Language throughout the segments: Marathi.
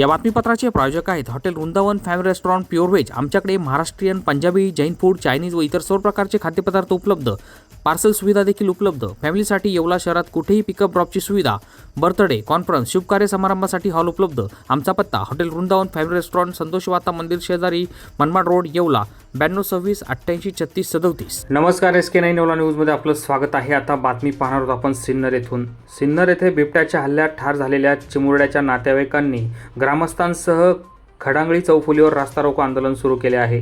या बातमीपत्राचे प्रायोजक आहेत hotel Vrindavan family restaurant pure veg. आमच्याकडे महाराष्ट्रीयन पंजाबी जैन फूड चायनीज व इतर सर्व प्रकारचे खाद्यपदार्थ उपलब्ध. पार्सल सुविधा देखील उपलब्ध. फॅमिलीसाठी येवला शहरात कुठेही पिकअप ड्रॉपची सुविधा. बर्थडे कॉन्फरन्स शुभकार्य समारंभासाठी हॉल उपलब्ध. आमचा पत्ता हॉटेल वृंदावन फॅमिली रेस्टॉरंट संतोषवाता मंदिर शेजारी मनमाड रोड येवला. ब्याण्णव सव्वीस अठ्ठ्याऐंशी छत्तीस सदोतीस. नमस्कार एस के नाईन येवला न्यूजमध्ये आपलं स्वागत आहे. आता बातमी पाहणार आहोत आपण सिन्नर येथून. सिन्नर येथे बिबट्याच्या हल्ल्यात ठार झालेल्या चिमुरड्याच्या नातेवाईकांनी ग्रामस्थांसह खडांगळी चौफुलीवर रास्ता रोको आंदोलन सुरू केले आहे.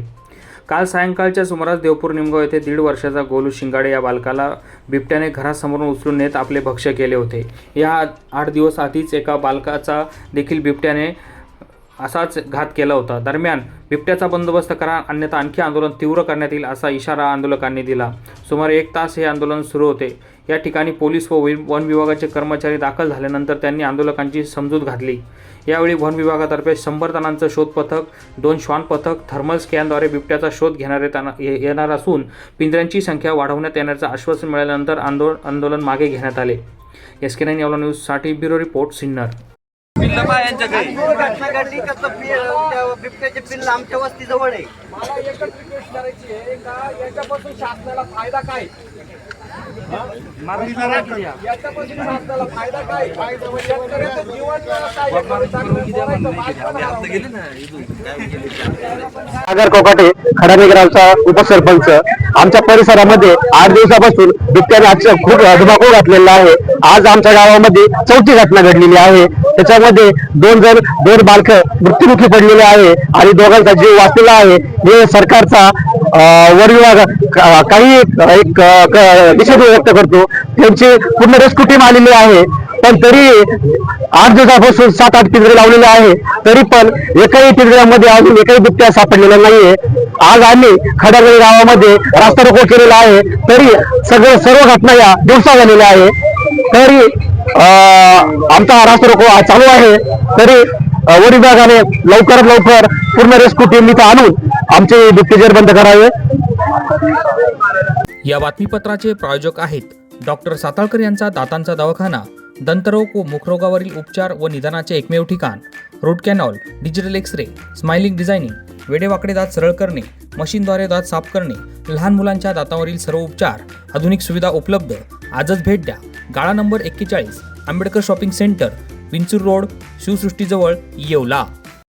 काल सायंकाळच्या सुमारास देवपूर निमगाव येथे दीड वर्षाचा गोलू शिंगाडे या बालकाला बिबट्याने घरासमोरून उचलून नेत आपले भक्ष्य केले होते. या आठ दिवस आधीच एका बालकाचा देखील बिबट्याने असाच घात केला होता. दरम्यान बिबट्याचा बंदोबस्त करा अन्यथा आणखी आंदोलन तीव्र करण्यात येईल असा इशारा आंदोलकांनी दिला. सुमारे एक तास हे आंदोलन सुरू होते. या ठिकाणी पोलीस व वन विभागाचे कर्मचारी दाखल झाल्यानंतर त्यांनी आंदोलकांची समजूत घातली. यावेळी वन विभागातर्फे शंभर तणांचं शोध पथक दोन श्वान पथक थर्मल स्कॅनद्वारे बिबट्याचा शोध घेणारे ताना येणार असून पिंजऱ्यांची संख्या वाढवण्यात येण्याचं आश्वासन मिळाल्यानंतर आंदोलन आंदोलन मागे घेण्यात आले. एस के नाईन येवला न्यूजसाठी ब्युरो रिपोर्ट सिन्नर. पिल्लं पहा यांच्याकडे. घटना घडली का तो पि- त्या बिबट्याचे पिल्ल आमच्या वस्ती जवळ आहे. मला एकच रिक्वेस्ट करायची आहे का याच्यापासून शासनाला फायदा काय? याच्यापासून शासनाला फायदा शेतकऱ्याचं जीवन सागर कोकाटे ग्रामचा उपसरपंच. आमच्या परिसरामध्ये आठ दिवसापासून बिबट्याने आजचं खूप धुमाकूळ घातलेला आहे. आज आमच्या गावामध्ये चौथी घटना घडलेली आहे. त्याच्यामध्ये दोन जण दोन बालक मृत्युमुखी पडलेले आहे आणि दोघांचा जीव वाचलेला आहे. हे सरकारचा अं, वन विभाग काही एक निषेध व्यक्त करतो. त्यांची पूर्ण रेस्क्यू टीम आलेली आहे. पण तरी आठ दिवसापासून सात आठ पिंजरे लावलेले आहे. तरी पण एकही पिंजऱ्यामध्ये अजून एकही बिबट्या सापडलेला नाहीये. आज आम्ही खडागडी गावामध्ये रास्ता रोको केलेला आहे. तरी सगळे सर्व घटना या दिवसा झालेल्या आहे. तरी आमचा हा रास्ता चालू आहे. तरी वन विभागाने लवकरात लवकर पूर्ण रेस्क्यू टीम इथं आणून आमचे बिबटे बंद करावे. या बातमीपत्राचे प्रायोजक आहेत डॉक्टर साताळकर यांचा दातांचा दवाखाना दंतरोग व मुखरोगावरील उपचार व निदानाचे एकमेव ठिकाण root canal digital x ray smiling designing वेडेवाकडे दात सरळ करणे मशीनद्वारे दात साफ करणे लहान मुलांच्या दातावरील सर्व उपचार आधुनिक सुविधा उपलब्ध आजच भेट द्या. गाळा नंबर एक्केचाळीस Ambedkar shopping centre Vinchur road शिवसृष्टीजवळ Yeola.